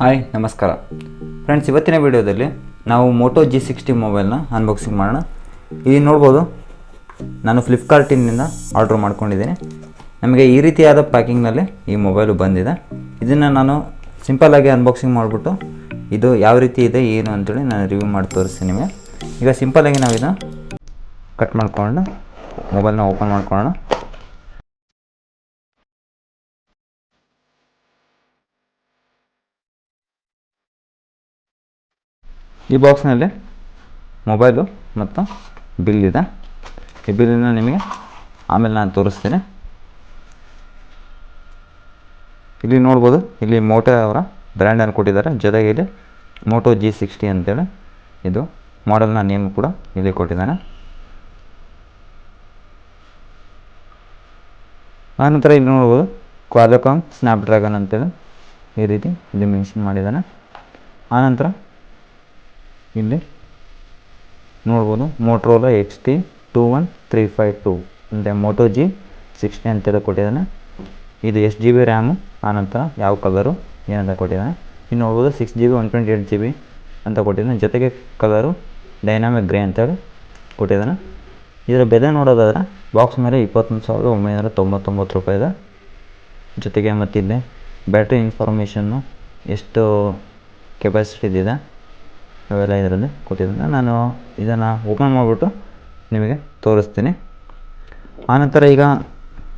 Hi, ನಮಸ್ಕಾರ. Friends ಇವತ್ತಿನ ವಿಡಿಯೋದಲ್ಲಿ ನಾವು ಮೋಟೋ ಜಿ ಸಿಕ್ಸ್ಟಿ ಮೊಬೈಲ್ನ ಅನ್ಬಾಕ್ಸಿಂಗ್ ಮಾಡೋಣ. ಇಲ್ಲಿ ನೋಡ್ಬೋದು, ನಾನು ಫ್ಲಿಪ್ಕಾರ್ಟಿನಿಂದ ಆರ್ಡ್ರ್ ಮಾಡ್ಕೊಂಡಿದ್ದೀನಿ. ನಮಗೆ ಈ ರೀತಿಯಾದ ಪ್ಯಾಕಿಂಗ್ನಲ್ಲಿ ಈ ಮೊಬೈಲು ಬಂದಿದೆ. ಇದನ್ನು ನಾನು ಸಿಂಪಲ್ಲಾಗಿ ಅನ್ಬಾಕ್ಸಿಂಗ್ ಮಾಡಿಬಿಟ್ಟು ಇದು ಯಾವ ರೀತಿ ಇದೆ, ಏನು ಅಂತೇಳಿ ನಾನು ರಿವ್ಯೂ ಮಾಡಿ ತೋರಿಸ್ತೀನಿ ನಿಮಗೆ. ಈಗ ಸಿಂಪಲ್ಲಾಗಿ ನಾವು ಇದನ್ನು ಕಟ್ ಮಾಡ್ಕೊಳ್ಳೋಣ. ಮೊಬೈಲ್ನ ಓಪನ್ ಮಾಡ್ಕೊಳ್ಳೋಣ. ಈ ಬಾಕ್ಸ್ನಲ್ಲಿ ಮೊಬೈಲು ಮತ್ತು ಬಿಲ್ ಇದೆ. ಈ ಬಿಲ್ಲನ್ನು ನಿಮಗೆ ಆಮೇಲೆ ನಾನು ತೋರಿಸ್ತೀನಿ. ಇಲ್ಲಿ ನೋಡ್ಬೋದು, ಇಲ್ಲಿ ಮೋಟೋ ಅವರ ಬ್ರ್ಯಾಂಡನ್ನು ಕೊಟ್ಟಿದ್ದಾರೆ. ಜೊತೆಗೆ ಇಲ್ಲಿ ಮೋಟೋ ಜಿ ಸಿಕ್ಸ್ಟಿ ಅಂತೇಳಿ ಇದು ಮಾಡೆಲ್ನ ನೇಮ್ ಕೂಡ ಇಲ್ಲಿ ಕೊಟ್ಟಿದ್ದಾನೆ ಆನಂತರ ಇಲ್ಲಿ ನೋಡ್ಬೋದು ಕ್ವಾಲಕಾಮ್ ಸ್ನ್ಯಾಪ್ಡ್ರ್ಯಾಗನ್ ಅಂತೇಳಿ ಈ ರೀತಿ ಇಲ್ಲಿ ಮೆನ್ಷನ್ ಮಾಡಿದ್ದಾನೆ ಆನಂತರ ಇಲ್ಲಿ ನೋಡ್ಬೋದು Motorola X T two one three five two ಅಂದರೆ ಮೋಟೋ ಜಿ ಸಿಕ್ಸ್ಟಿ ಅಂತೇಳಿ ಕೊಟ್ಟಿದ್ದಾನೆ. ಇದು ಎಷ್ಟು ಜಿ ಬಿ ರ್ಯಾಮು ಆನಂತರ ಯಾವ ಕಲರು ಏನಂತ ಕೊಟ್ಟಿದ್ದಾನೆ. ಇನ್ನು ನೋಡ್ಬೋದು six G B one twenty eight G B ಅಂತ ಕೊಟ್ಟಿದ್ದಾನೆ. ಜೊತೆಗೆ ಕಲರು ಡೈನಾಮಿಕ್ ಗ್ರೇ ಅಂತೇಳಿ ಕೊಟ್ಟಿದ್ದಾನೆ. ಇದರ ಬೆಲೆ ನೋಡೋದಾದ್ರೆ ಬಾಕ್ಸ್ ಮೇಲೆ ಇಪ್ಪತ್ತೊಂದು ಸಾವಿರದ ಒಂಬೈನೂರ ತೊಂಬತ್ತೊಂಬತ್ತು ರೂಪಾಯಿ ಇದೆ. ಜೊತೆಗೆ ಮತ್ತಿಲ್ಲಿ ಬ್ಯಾಟ್ರಿ ಇನ್ಫಾರ್ಮೇಷನ್ನು ಎಷ್ಟು ಕೆಪಾಸಿಟಿದಿದೆ ಅವೆಲ್ಲ ಇದರಲ್ಲಿ ಕೊಟ್ಟಿದ್ದಾನೆ ನಾನು ಇದನ್ನು ಓಪನ್ ಮಾಡಿಬಿಟ್ಟು ನಿಮಗೆ ತೋರಿಸ್ತೀನಿ. ಆನಂತರ ಈಗ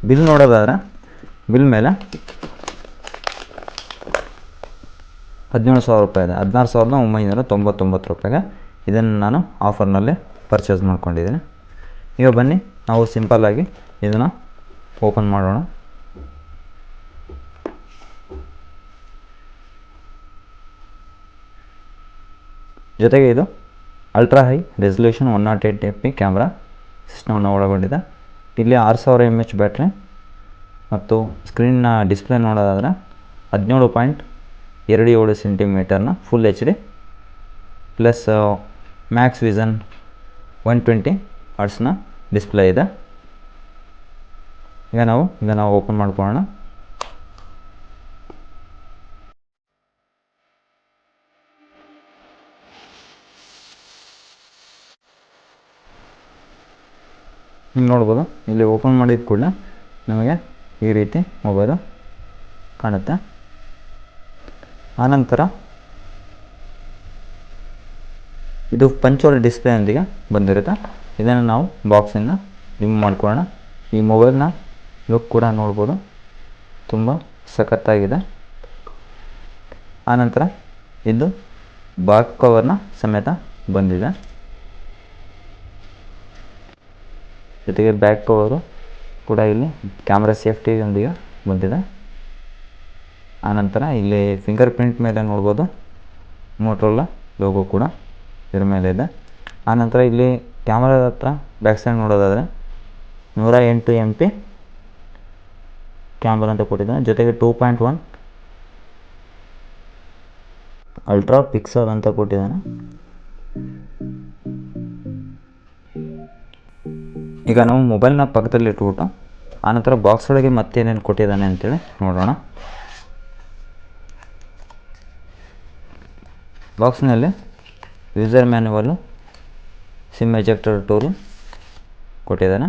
ಬಿಲ್ ನೋಡೋದಾದ್ರೆ ಬಿಲ್ ಮೇಲೆ ಹದಿನೇಳು ಸಾವಿರ ರೂಪಾಯಿ ಇದೆ. ಹದಿನಾರು ಸಾವಿರದ ಒಂಬೈನೂರ ತೊಂಬತ್ತೊಂಬತ್ತು ರೂಪಾಯಿಗೆ ಇದನ್ನು ನಾನು ಆಫರ್ನಲ್ಲಿ ಪರ್ಚೇಸ್ ಮಾಡ್ಕೊಂಡಿದ್ದೀನಿ. ಈಗ ಬನ್ನಿ, ನಾವು ಸಿಂಪಲ್ಲಾಗಿ ಇದನ್ನು ಓಪನ್ ಮಾಡೋಣ. ಜೊತೆಗೆ ಇದು ultra high resolution one nought eight F P camera ಸಿಸ್ಟಮನ್ನು ಒಳಗೊಂಡಿದೆ. ಇಲ್ಲಿ ಆರು ಸಾವಿರ ಎಂ ಎಚ್ ಬ್ಯಾಟ್ರಿ ಮತ್ತು ಸ್ಕ್ರೀನ್ನ ಡಿಸ್ಪ್ಲೇ ನೋಡೋದಾದರೆ ಹದಿನೇಳು ಪಾಯಿಂಟ್ ಎರಡು ಏಳು ಸೆಂಟಿಮೀಟರ್ನ full H D plus max vision one twenty ಹರ್ಟ್ಸ್ನ display ಇದೆ. ಈಗ ನಾವು ಇದನ್ನು ಓಪನ್ ಮಾಡ್ಕೊಳ್ಳೋಣ. ನೋಡ್ಬೋದು. ಇಲ್ಲಿ ಓಪನ್ ಮಾಡಿದ ಕೂಡಲೇ ನಮಗೆ ಈ ರೀತಿ ಮೊಬೈಲು ಕಾಣುತ್ತೆ. ಆನಂತರ ಇದು ಪಂಚೋಲ್ ಡಿಸ್ಪ್ಲೇನೊಂದಿಗೆ ಬಂದಿರುತ್ತೆ. ಇದನ್ನು ನಾವು ಬಾಕ್ಸಿಂದ ರಿಮೂವ್ ಮಾಡ್ಕೊಳ್ಳೋಣ. ಈ ಮೊಬೈಲ್ನ ಲುಕ್ ಕೂಡ ನೋಡ್ಬೋದು. ತುಂಬ ಸಖತ್ತಾಗಿದೆ. ಆನಂತರ ಇದು ಬ್ಯಾಕ್ ಕವರ್ನ ಸಮೇತ ಬಂದಿದೆ. ಜೊತೆಗೆ ಬ್ಯಾಕ್ ಪವರು ಕೂಡ ಇಲ್ಲಿ ಕ್ಯಾಮ್ರಾ ಸೇಫ್ಟಿಯೊಂದಿಗೆ ಬಂದಿದೆ. ಆನಂತರ ಇಲ್ಲಿ ಫಿಂಗರ್ ಪ್ರಿಂಟ್ ಮೇಲೆ ನೋಡ್ಬೋದು. ಮೋಟ್ರೋಲ ಲೋಗೋ ಕೂಡ ಇದ್ರ ಮೇಲೆ ಇದೆ. ಆನಂತರ ಇಲ್ಲಿ ಕ್ಯಾಮ್ರಾದ ಹತ್ರ ಬ್ಯಾಕ್ ಸೈಡ್ ನೋಡೋದಾದರೆ ನೂರ ಎಂಟು ಎಂ ಪಿ ಕ್ಯಾಮ್ರಾ ಅಂತ ಕೊಟ್ಟಿದ್ದಾರೆ. ಜೊತೆಗೆ two point one ultra pixel ಅಂತ ಕೊಟ್ಟಿದ್ದಾನೆ ಈಗ ನಾವು ಮೊಬೈಲ್ನ ಪಕ್ಕದಲ್ಲಿ ಇಟ್ಬಿಟ್ಟು ಆನಂತರ ಬಾಕ್ಸ್ ಒಳಗೆ ಮತ್ತೇನೇನು ಕೊಟ್ಟಿದ್ದಾನೆ ಅಂತೇಳಿ ನೋಡೋಣ. ಬಾಕ್ಸ್ನಲ್ಲಿ user manual SIM ejector tool ಕೊಟ್ಟಿದ್ದಾನೆ.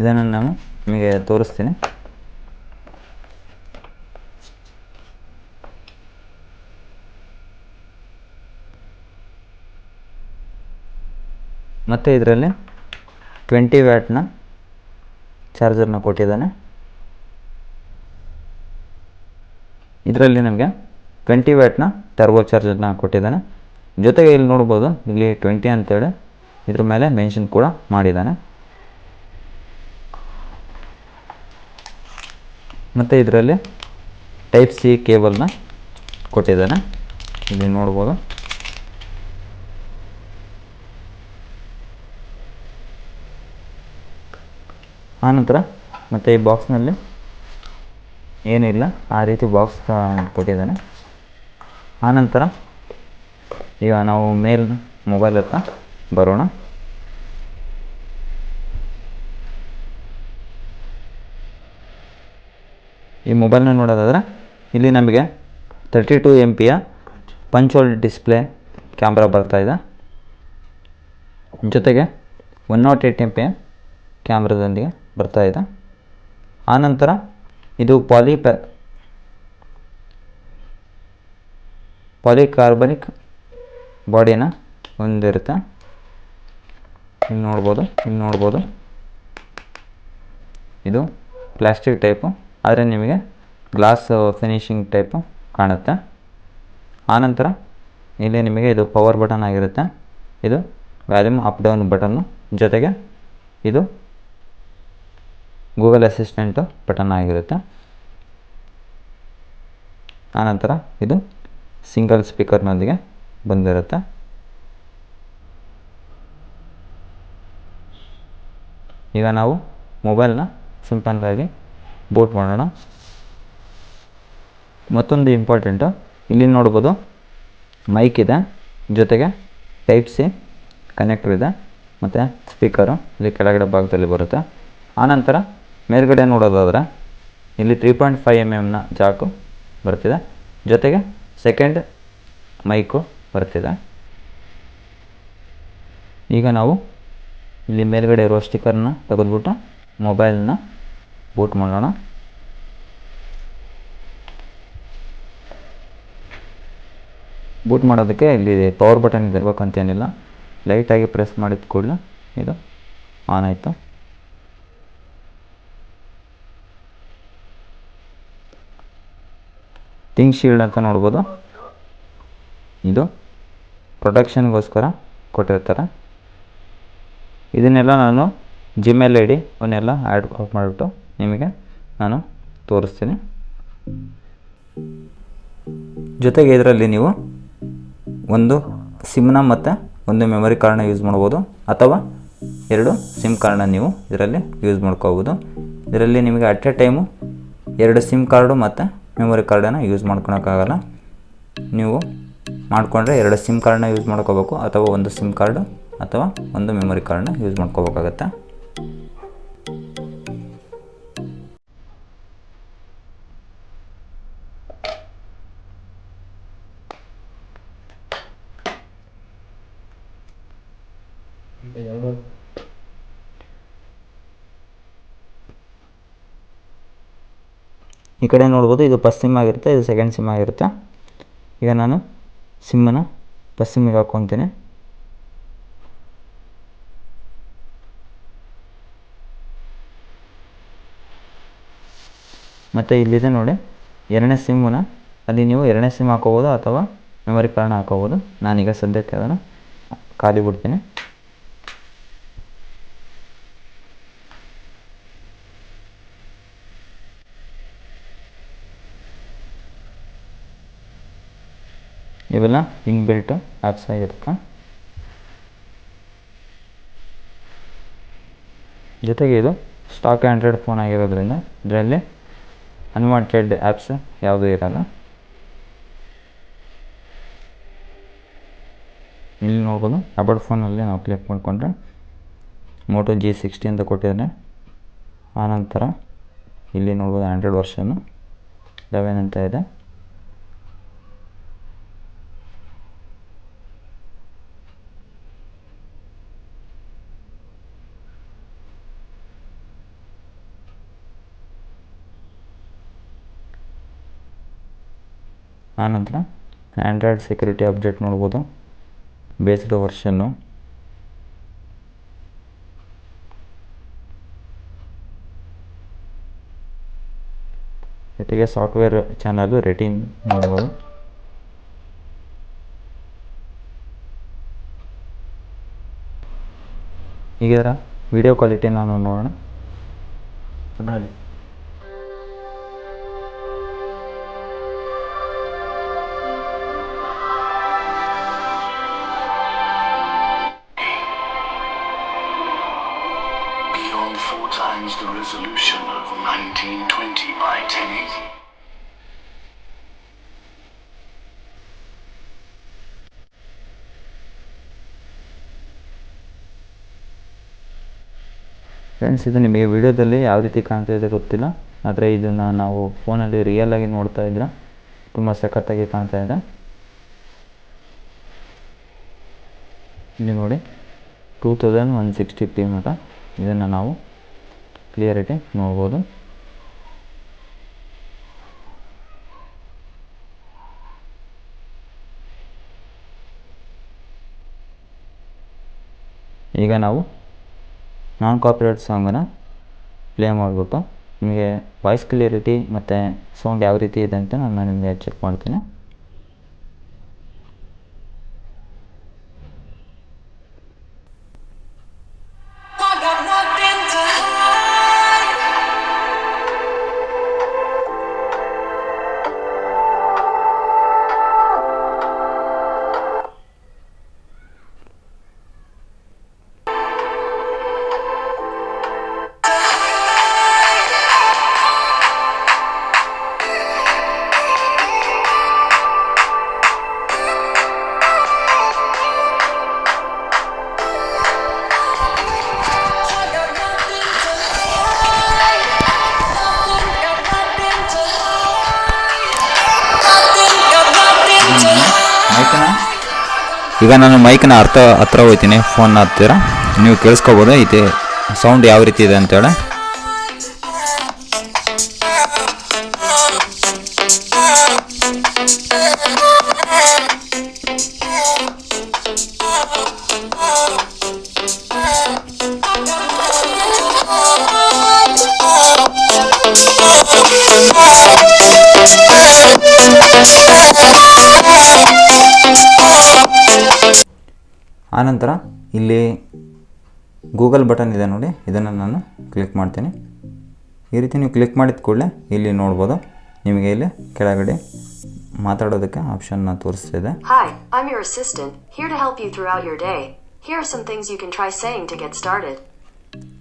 ಇದನ್ನು ನಾನು ನಿಮಗೆ ತೋರಿಸ್ತೀನಿ. ಮತ್ತು ಇದರಲ್ಲಿ ಟ್ವೆಂಟಿ ವ್ಯಾಟ್ನ ಚಾರ್ಜರ್ನ ಕೊಟ್ಟಿದ್ದಾನೆ. ಇದರಲ್ಲಿ ನಮಗೆ ಟ್ವೆಂಟಿ ವ್ಯಾಟ್ನ ಟರ್ಬೋ ಚಾರ್ಜರ್ನ ಕೊಟ್ಟಿದ್ದಾನೆ. ಜೊತೆಗೆ ಇಲ್ಲಿ ನೋಡ್ಬೋದು, ಇಲ್ಲಿ ಟ್ವೆಂಟಿ ಅಂತೇಳಿ ಇದ್ರ ಮೇಲೆ ಮೆನ್ಷನ್ ಕೂಡ ಮಾಡಿದ್ದಾನೆ. ಮತ್ತು ಇದರಲ್ಲಿ ಟೈಪ್ ಸಿ ಕೇಬಲ್ನ ಕೊಟ್ಟಿದ್ದಾನೆ. ಇಲ್ಲಿ ನೋಡ್ಬೋದು. ಆನಂತರ ಮತ್ತು ಈ ಬಾಕ್ಸ್ನಲ್ಲಿ ಏನಿಲ್ಲ ಆ ರೀತಿ ಬಾಕ್ಸ್ ಕೊಟ್ಟಿದ್ದಾನೆ. ಆನಂತರ ಈಗ ನಾವು ಮೇಲ್ ಮೊಬೈಲ್ ಹತ್ರ ಬರೋಣ. ಈ ಮೊಬೈಲ್ನ ನೋಡೋದಾದರೆ ಇಲ್ಲಿ ನಮಗೆ ತರ್ಟಿ ಟು ಎಂ ಪಿಯ ಪಂಚೋಲ್ ಡಿಸ್ಪ್ಲೇ ಕ್ಯಾಮ್ರಾ ಬರ್ತಾಯಿದೆ ಜೊತೆಗೆ ಒನ್ ನಾಟ್ ಏಯ್ಟ್ ಎಂ ಪಿಯ ಕ್ಯಾಮ್ರಾದೊಂದಿಗೆ ಬರ್ತಾಯಿದೆ ಆನಂತರ ಇದು ಪಾಲಿ ಪಾಲಿಕಾರ್ಬನಿಕ್ ಬಾಡಿನ ಹೊಂದಿರುತ್ತೆ ಇಲ್ಲಿ ನೋಡ್ಬೋದು ಇಲ್ಲಿ ನೋಡ್ಬೋದು. ಇದು ಪ್ಲಾಸ್ಟಿಕ್ ಟೈಪು ಆದರೆ ನಿಮಗೆ ಗ್ಲಾಸ್ ಫಿನಿಶಿಂಗ್ ಟೈಪು ಕಾಣುತ್ತೆ. ಆನಂತರ ಇಲ್ಲಿ ನಿಮಗೆ ಇದು ಪವರ್ ಬಟನ್ ಆಗಿರುತ್ತೆ. ಇದು ವ್ಯಾಲ್ಯೂಮ್ ಅಪ್ ಡೌನ್ ಬಟನ್ನು ಜೊತೆಗೆ ಇದು ಗೂಗಲ್ ಅಸಿಸ್ಟೆಂಟು ಬಟನ್ ಆಗಿರುತ್ತೆ. ಆನಂತರ ಇದು ಸಿಂಗಲ್ ಸ್ಪೀಕರ್ನೊಂದಿಗೆ ಬಂದಿರುತ್ತೆ. ಈಗ ನಾವು ಮೊಬೈಲ್ನ ಸಿಂಪಲ್ಲಾಗಿ ಬೂಟ್ ಮಾಡೋಣ. ಮತ್ತೊಂದು ಇಂಪಾರ್ಟೆಂಟು ಇಲ್ಲಿ ನೋಡ್ಬೋದು ಮೈಕ್ ಇದೆ. ಜೊತೆಗೆ ಟೈಪ್ ಸಿ ಕನೆಕ್ಟರ್ ಇದೆ. ಮತ್ತು ಸ್ಪೀಕರು ಇಲ್ಲಿ ಕೆಳಗಡೆ ಭಾಗದಲ್ಲಿ ಬರುತ್ತೆ. ಆನಂತರ ಮೇಲ್ಗಡೆ ನೋಡೋದಾದ್ರೆ ಇಲ್ಲಿ ತ್ರೀ ಪಾಯಿಂಟ್ ಫೈವ್ ಎಂ ಎಮ್ನ ಜಾಕು ಬರ್ತಿದೆ. ಜೊತೆಗೆ ಸೆಕೆಂಡ್ ಮೈಕು ಬರ್ತಿದೆ. ಈಗ ನಾವು ಇಲ್ಲಿ ಮೇಲ್ಗಡೆ ಇರುವ ಸ್ಟಿಕ್ಕರ್ನ ತೆಗೆದ್ಬಿಟ್ಟು ಮೊಬೈಲ್ನ ಬೂಟ್ ಮಾಡೋಣ. ಬೂಟ್ ಮಾಡೋದಕ್ಕೆ ಇಲ್ಲಿ ಪವರ್ ಬಟನ್ ಇರಬೇಕಂತೇನಿಲ್ಲ. ಲೈಟಾಗಿ ಪ್ರೆಸ್ ಮಾಡಿದ ಕೂಡಲೇ ಇದು ಆನ್ ಆಯಿತು. ಥಿಂಗ್ ಶೀಲ್ಡ್ ಅಂತ ನೋಡ್ಬೋದು. ಇದು ಪ್ರೊಟೆಕ್ಷನ್ಗೋಸ್ಕರ ಕೊಟ್ಟಿರ್ತಾರೆ. ಇದನ್ನೆಲ್ಲ ನಾನು ಜಿಮೇಲ್ ಐ ಡಿ ಅವನ್ನೆಲ್ಲ ಆ್ಯಡ್ ಮಾಡಿಬಿಟ್ಟು ನಿಮಗೆ ನಾನು ತೋರಿಸ್ತೀನಿ. ಜೊತೆಗೆ ಇದರಲ್ಲಿ ನೀವು ಒಂದು ಸಿಮ್ನ ಮತ್ತು ಒಂದು ಮೆಮೊರಿ ಕಾರ್ಡ್ನ ಯೂಸ್ ಮಾಡ್ಬೋದು. ಅಥವಾ ಎರಡು ಸಿಮ್ ಕಾರ್ಡನ್ನ ನೀವು ಇದರಲ್ಲಿ ಯೂಸ್ ಮಾಡ್ಕೋಬೋದು. ಇದರಲ್ಲಿ ನಿಮಗೆ ಅಟ್ ಎ ಟೈಮು ಎರಡು ಸಿಮ್ ಕಾರ್ಡು ಮತ್ತು ಮೆಮೊರಿ ಕಾರ್ಡನ್ನು ಯೂಸ್ ಮಾಡ್ಕೊಳಕ್ಕಾಗಲ್ಲ. ನೀವು ಮಾಡಿಕೊಂಡ್ರೆ ಎರಡು ಸಿಮ್ ಕಾರ್ಡನ್ನ ಯೂಸ್ ಮಾಡ್ಕೋಬೇಕು, ಅಥವಾ ಒಂದು ಸಿಮ್ ಕಾರ್ಡು ಅಥವಾ ಒಂದು ಮೆಮೊರಿ ಕಾರ್ಡನ್ನ ಯೂಸ್ ಮಾಡ್ಕೋಬೇಕಾಗತ್ತೆ? ಈ ಕಡೆ ನೋಡ್ಬೋದು, ಇದು ಫಸ್ಟ್ ಸಿಮ್ ಆಗಿರುತ್ತೆ, ಇದು ಸೆಕೆಂಡ್ ಸಿಮ್ ಆಗಿರುತ್ತೆ. ಈಗ ನಾನು ಸಿಮ್ಮನ್ನು ಫಸ್ಟ್ ಸಿಮ್ಮಿಗೆ ಹಾಕ್ಕೊತೀನಿ ಮತ್ತು ಇಲ್ಲಿದೆ ನೋಡಿ, ಎರಡನೇ ಸಿಮ್ಮನ್ನ ಅಲ್ಲಿ ನೀವು ಎರಡನೇ ಸಿಮ್ ಹಾಕೋಬೋದು ಅಥವಾ ಮೆಮೊರಿ ಕಾರ್ಡ್ನ ಹಾಕೋಬೋದು. ನಾನೀಗ ಸದ್ಯಕ್ಕೆ ಅದನ್ನು ಖಾಲಿ ಬಿಡ್ತೀನಿ. ಇವೆಲ್ಲ ಹಿಂಗ್ ಬಿಲ್ಟ್ ಆ್ಯಪ್ಸ್ ಆಗಿರುತ್ತೆ ಜೊತೆಗೆ ಇದು ಸ್ಟಾಕ್ ಆ್ಯಂಡ್ರಾಯ್ಡ್ ಫೋನ್ ಆಗಿರೋದ್ರಿಂದ ಇದರಲ್ಲಿ ಅನ್ವಾಂಟೆಡ್ ಆ್ಯಪ್ಸ್ ಯಾವುದೂ ಇರಲ್ಲ. ಇಲ್ಲಿ ನೋಡ್ಬೋದು ಅಬೌಟ್ ಫೋನಲ್ಲಿ ನಾವು ಕ್ಲಿಕ್ ಮಾಡಿಕೊಂಡ್ರೆ ಮೋಟೋ ಜಿ ಸಿಕ್ಸ್ಟಿ ಅಂತ ಕೊಟ್ಟಿದ್ದಾನೆ ಆನಂತರ ಇಲ್ಲಿ ನೋಡ್ಬೋದು ಆ್ಯಂಡ್ರಾಯ್ಡ್ ವರ್ಷನ್ನು ಲೆವೆನ್ ಅಂತ ಇದೆ. ಆನಂತರ ಆ್ಯಂಡ್ರಾಯ್ಡ್ ಸೆಕ್ಯೂರಿಟಿ ಅಪ್ಡೇಟ್ ನೋಡ್ಬೋದು. ಬೇಸ್ಡ್ ವರ್ಷನ್ನು. ಜೊತೆಗೆ ಸಾಫ್ಟ್ವೇರ್ ಚಾನಲ್ ರೇಟಿಂಗ್ ನೋಡ್ಬೋದು. ಈಗ ವಿಡಿಯೋ ಕ್ವಾಲಿಟಿ ನಾನು ನೋಡೋಣ. ನೋಡಿ resolution of 1920 by 1080. ಫ್ರೆಂಡ್ಸ್ ಇದು ನಿಮಗೆ ವಿಡಿಯೋದಲ್ಲಿ ಯಾವ ರೀತಿ ಕಾಣ್ತಾ ಇದೆ ಗೊತ್ತಿಲ್ಲ ಆದರೆ ಇದನ್ನು ನಾವು ಫೋನಲ್ಲಿ ಆಗಿ ನೋಡ್ತಾ ಇದ್ರೆ ತುಂಬ ಸಖತ್ತಾಗಿ ಕಾಣ್ತಾ ಇದೆ ಇಲ್ಲಿ ನೋಡಿ two thousand one sixty P ಮಟ್ಟ ಇದನ್ನು ನಾವು ಕ್ಲಿಯರಿಟಿ ನೋಡ್ಬೋದು. ಈಗ ನಾವು ನಾನ್ ಕಾಪಿರೈಟ್ ಸಾಂಗನ್ನು ಪ್ಲೇ ಮಾಡಿಬಿಟ್ಟು ನಿಮಗೆ ವಾಯ್ಸ್ ಕ್ಲಿಯರಿಟಿ ಮತ್ತು ಸೌಂಡ್ ಯಾವ ರೀತಿ ಇದೆ ಅಂತ ನಾನು ನಿಮಗೆ ಚೆಕ್ ಮಾಡ್ತೀನಿ. ಈಗ ನಾನು ಮೈಕ್ನ ಅರ್ಥ ಹತ್ರ ಹೋಗ್ತೀನಿ ಫೋನ್ ಹತ್ತಿರ. ನೀವು ಕೇಳಿಸ್ಕೋಬೋದು, ಇದೆ ಸೌಂಡ್ ಯಾವ ರೀತಿ ಇದೆ ಅಂತೇಳಿ. ಆನಂತರ ಇಲ್ಲಿ ಗೂಗಲ್ ಬಟನ್ ಇದೆ ನೋಡಿ ಇದನ್ನು ನಾನು ಕ್ಲಿಕ್ ಮಾಡ್ತೀನಿ. ಈ ರೀತಿ ನೀವು ಕ್ಲಿಕ್ ಮಾಡಿದ ಕೂಡಲೇ ಇಲ್ಲಿ ನೋಡ್ಬೋದು. ನಿಮಗೆ ಇಲ್ಲಿ ಕೆಳಗಡೆ ಮಾತಾಡೋದಕ್ಕೆ ಆಪ್ಷನ್ನ ತೋರಿಸ್ತಿದೆ. Hi I am your assistant here to help you through throughout your day here are 썸 things you can try saying to get started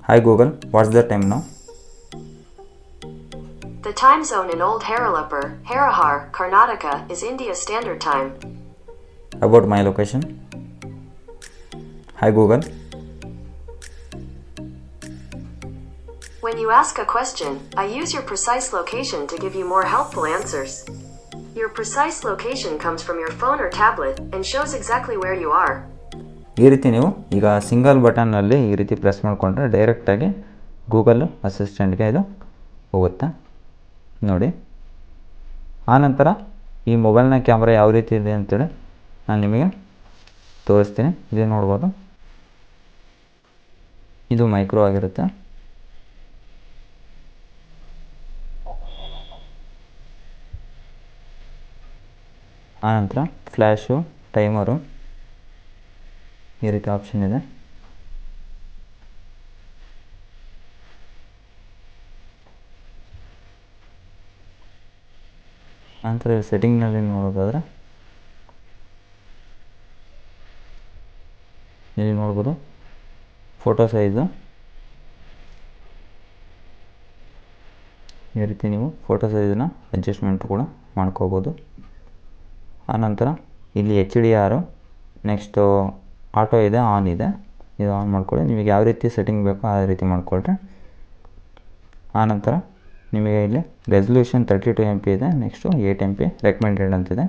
hi Google what's the time now the time zone in old Harlapur Harihara Karnataka is India standard time about my location hi Google. When you ask a question, I use your precise location to give you more helpful answers. Your precise location comes from your phone or tablet and shows exactly where you are. ಈ ರೀತಿ ನೀವು ಈಗ single ಬಟನ್ನಲ್ಲಿ ಈ ರೀತಿ press ಮಾಡಿಕೊಂಡ್ರೆ ಡೈರೆಕ್ಟಾಗಿ Google ಅಸಿಸ್ಟೆಂಟ್ಗೆ ಇದು ಹೋಗುತ್ತೆ ನೋಡಿ ಆನಂತರ ಈ ಮೊಬೈಲ್ನ ಕ್ಯಾಮ್ರಾ ಯಾವ ರೀತಿ ಇದೆ ಅಂತೇಳಿ ನಾನು ನಿಮಗೆ ತೋರಿಸ್ತೀನಿ ಇದು ನೋಡ್ಬೋದು ಇದು ಮೈಕ್ರೋ ಆಗಿರುತ್ತೆ. ಆನಂತರ ಫ್ಲ್ಯಾಶು ಟೈಮರು, ಈ ರೀತಿ ಆಪ್ಷನ್ ಇದೆ. ಆನಂತರ ಸೆಟ್ಟಿಂಗ್ನಲ್ಲಿ ನೋಡೋದಾದರೆ, ಇಲ್ಲಿ ನೋಡ್ಬೋದು. ಫೋಟೋ ಸೈಜು ಈ ರೀತಿ ನೀವು ಫೋಟೋ ಸೈಜನ್ನು ಅಡ್ಜಸ್ಟ್ಮೆಂಟ್ ಕೂಡ ಮಾಡ್ಕೋಬೋದು. ಆನಂತರ ಇಲ್ಲಿ ಎಚ್ ಡಿ ಆರು ನೆಕ್ಸ್ಟು ಆಟೋ ಇದೆ ಆನ್ ಇದೆ. ಇದು ಆನ್ ಮಾಡ್ಕೊಳ್ಳಿ. ನಿಮಗೆ ಯಾವ ರೀತಿ ಸೆಟ್ಟಿಂಗ್ ಬೇಕೋ ಆ ರೀತಿ ಮಾಡಿಕೊಳ್ರಿ. ಆನಂತರ ನಿಮಗೆ ಇಲ್ಲಿ resolution thirty two M P ಇದೆ next eight M P recommended ಅಂತಿದೆ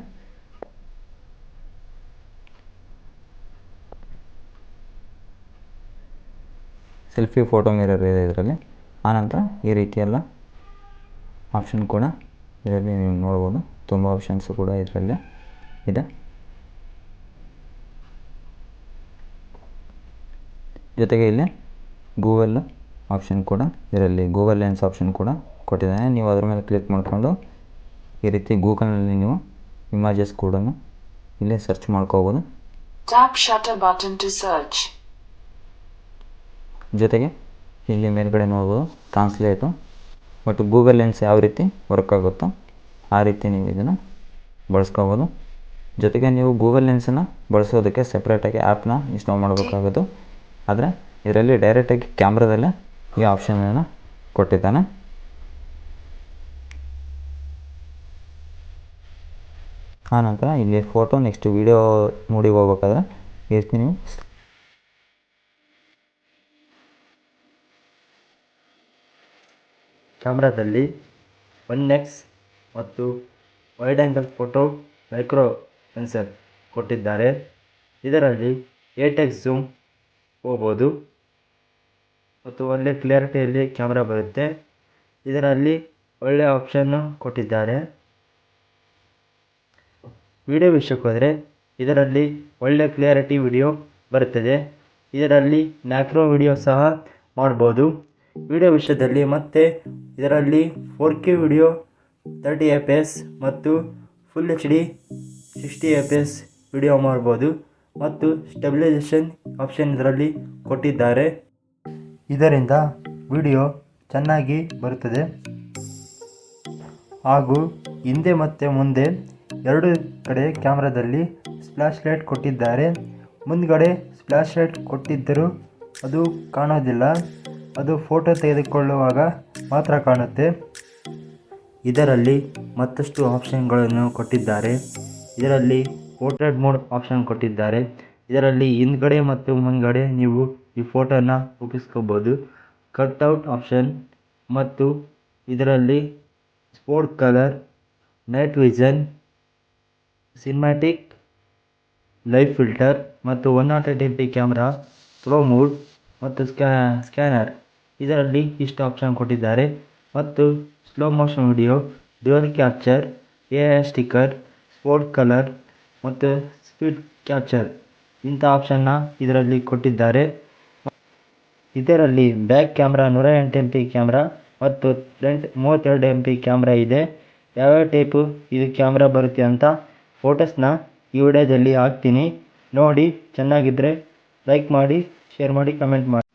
ಸೆಲ್ಫಿ ಫೋಟೋ ಮಿರರ್ ಇದೆ ಇದರಲ್ಲಿ. ಆನಂತರ ಈ ರೀತಿಯೆಲ್ಲ ಆಪ್ಷನ್ ಕೂಡ ಇದರಲ್ಲಿ ನೀವು ನೋಡ್ಬೋದು. ತುಂಬ ಆಪ್ಷನ್ಸ್ ಕೂಡ ಇದರಲ್ಲಿ ಇದೆ. ಜೊತೆಗೆ ಇಲ್ಲಿ ಗೂಗಲ್ ಆಪ್ಷನ್ ಕೂಡ ಇದರಲ್ಲಿ ಗೂಗಲ್ ಲೆನ್ಸ್ ಆಪ್ಷನ್ ಕೂಡ ಕೊಟ್ಟಿದ್ದಾನೆ. ನೀವು ಅದರ ಮೇಲೆ ಕ್ಲಿಕ್ ಮಾಡಿಕೊಂಡು ಈ ರೀತಿ ಗೂಗಲ್ನಲ್ಲಿ ನೀವು ಇಮೇಜಸ್ ಕೂಡ ಇಲ್ಲೇ ಸರ್ಚ್ ಮಾಡ್ಕೋಬೋದು. Tap shutter button to search. ಜೊತೆಗೆ ಇಲ್ಲಿ ಮೇಲ್ಗಡೆ ನೋಡ್ಬೋದು ಟ್ರಾನ್ಸ್ಲೇಟು ಮತ್ತು ಗೂಗಲ್ ಲೆನ್ಸ್ ಯಾವ ರೀತಿ ವರ್ಕ್ ಆಗುತ್ತೋ ಆ ರೀತಿ ನೀವು ಇದನ್ನು ಬಳಸ್ಕೋಬೋದು. ಜೊತೆಗೆ ನೀವು ಗೂಗಲ್ ಲೆನ್ಸನ್ನು ಬಳಸೋದಕ್ಕೆ ಸಪ್ರೇಟಾಗಿ ಆ್ಯಪ್ನ ಇನ್ಸ್ಟಾಲ್ ಮಾಡಬೇಕಾಗೋದು ಆದರೆ ಇದರಲ್ಲಿ ಡೈರೆಕ್ಟಾಗಿ ಕ್ಯಾಮ್ರಾದಲ್ಲೇ ಈ ಆಪ್ಷನನ್ನು ಕೊಟ್ಟಿದ್ದಾನೆ. ಆನಂತರ ಇಲ್ಲಿ ಫೋಟೋ ನೆಕ್ಸ್ಟ್ ವೀಡಿಯೋ ಮೂಡಿ ಹೋಗ್ಬೇಕಾದ್ರೆ ನೀವು ಕ್ಯಾಮ್ರಾದಲ್ಲಿ ಒನ್ ಎಕ್ಸ್ ಮತ್ತು wide angle photo micro sensor ಕೊಟ್ಟಿದ್ದಾರೆ. ಇದರಲ್ಲಿ ಏಟ್ ಎಕ್ಸ್ ಝೂಮ್ ಹೋಗ್ಬೋದು ಮತ್ತು ಒಳ್ಳೆ ಕ್ಲಿಯರಿಟಿಯಲ್ಲಿ ಕ್ಯಾಮ್ರಾ ಬರುತ್ತೆ. ಇದರಲ್ಲಿ ಒಳ್ಳೆಯ ಆಪ್ಷನ್ನು ಕೊಟ್ಟಿದ್ದಾರೆ. ವಿಡಿಯೋ ವಿಷಯಕ್ಕೆ ಹೋದರೆ ಇದರಲ್ಲಿ ಒಳ್ಳೆ ಕ್ಲಿಯರಿಟಿ ವಿಡಿಯೋ ಬರುತ್ತದೆ. ಇದರಲ್ಲಿ ಮ್ಯಾಕ್ರೋ ವಿಡಿಯೋ ಸಹ ಮಾಡ್ಬೋದು. ವಿಡಿಯೋ ವಿಷಯದಲ್ಲಿ ಮತ್ತೆ ಇದರಲ್ಲಿ four K video thirty F S ಮತ್ತು full H D sixty F S video ಮಾಡ್ಬೋದು ಮತ್ತು ಸ್ಟೆಬಿಲೈಸೇಷನ್ ಆಪ್ಷನ್ ಇದರಲ್ಲಿ ಕೊಟ್ಟಿದ್ದಾರೆ. ಇದರಿಂದ ವಿಡಿಯೋ ಚೆನ್ನಾಗಿ ಬರುತ್ತದೆ. ಹಾಗೂ ಹಿಂದೆ ಮತ್ತು ಮುಂದೆ ಎರಡು ಕಡೆ ಕ್ಯಾಮ್ರಾದಲ್ಲಿ ಸ್ಪ್ಲಾಶ್ ಲೈಟ್ ಕೊಟ್ಟಿದ್ದಾರೆ. ಮುಂದ್ಗಡೆ ಸ್ಪ್ಲಾಶ್ ಲೈಟ್ ಕೊಟ್ಟಿದ್ದರೂ ಅದು ಕಾಣೋದಿಲ್ಲ. ಅದು ಫೋಟೋ ತೆಗೆದುಕೊಳ್ಳುವಾಗ ಮಾತ್ರ ಕಾಣುತ್ತೆ. ಇದರಲ್ಲಿ ಮತ್ತಷ್ಟು ಆಪ್ಷನ್ಗಳನ್ನು ಕೊಟ್ಟಿದ್ದಾರೆ. ಇದರಲ್ಲಿ ಪೋರ್ಟ್ರೇಟ್ ಮೋಡ್ ಆಪ್ಷನ್ ಕೊಟ್ಟಿದ್ದಾರೆ. ಇದರಲ್ಲಿ ಹಿಂದ್ಗಡೆ ಮತ್ತು ಮುಂದ್ಗಡೆ ನೀವು ಈ ಫೋಟೋನ ರೂಪಿಸ್ಕೋಬೋದು. ಕಟ್ಔಟ್ ಆಪ್ಷನ್ ಮತ್ತು ಇದರಲ್ಲಿ sport colour, night vision cinematic life filter ಮತ್ತು one nought eight M P camera, slow mode ಮತ್ತು ಸ್ಕ್ಯಾ, ಸ್ಕ್ಯಾನರ್. ಇದರಲ್ಲಿ ಇಷ್ಟು ಆಪ್ಷನ್ ಕೊಟ್ಟಿದ್ದಾರೆ. ಮತ್ತು slow motion video dual capture A I sticker sport colour ಮತ್ತು ಸ್ಪೀಡ್ ಕ್ಯಾಪ್ಚರ್ ಇಂಥ ಆಪ್ಷನ್ನ ಇದರಲ್ಲಿ ಕೊಟ್ಟಿದ್ದಾರೆ. ಇದರಲ್ಲಿ ಬ್ಯಾಕ್ ಕ್ಯಾಮ್ರಾ ನೂರ ಎಂಟು ಎಂ ಪಿ ಕ್ಯಾಮ್ರಾ ಮತ್ತು ಫ್ರಂಟ್ ಮೂವತ್ತೆರಡು ಎಂ ಪಿ ಕ್ಯಾಮ್ರಾ ಇದೆ. ಯಾವ್ಯಾವ ಟೈಪು ಇದು ಕ್ಯಾಮ್ರಾ ಬರುತ್ತೆ ಅಂತ ಫೋಟೋಸ್ನ ಈ ವಿಡಿಯೋದಲ್ಲಿ ಹಾಕ್ತೀನಿ. ನೋಡಿ ಚೆನ್ನಾಗಿದ್ದರೆ ಲೈಕ್ ಮಾಡಿ ಶೇರ್ ಮಾಡಿ ಕಮೆಂಟ್ ಮಾಡಿ.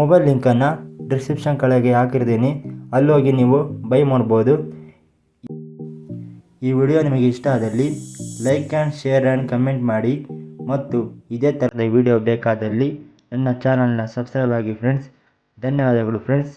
ಮೊಬೈಲ್ ಲಿಂಕನ್ನು ಡಿಸ್ಕ್ರಿಪ್ಷನ್ ಕೆಳಗೆ ಹಾಕಿರ್ತೀನಿ. ಅಲ್ಲೋಗಿ ನೀವು ಬೈ ಮಾಡ್ಬೋದು. ಈ ವಿಡಿಯೋ ನಿಮಗೆ ಇಷ್ಟ ಆದಲ್ಲಿ like and share and comment ಮಾಡಿ. ಮತ್ತು ಇದೇ ಥರದ ವಿಡಿಯೋ ಬೇಕಾದಲ್ಲಿ ನನ್ನ ಚಾನಲ್ನ ಸಬ್ಸ್ಕ್ರೈಬ್ ಆಗಿ ಫ್ರೆಂಡ್ಸ್ ಧನ್ಯವಾದಗಳು ಫ್ರೆಂಡ್ಸ್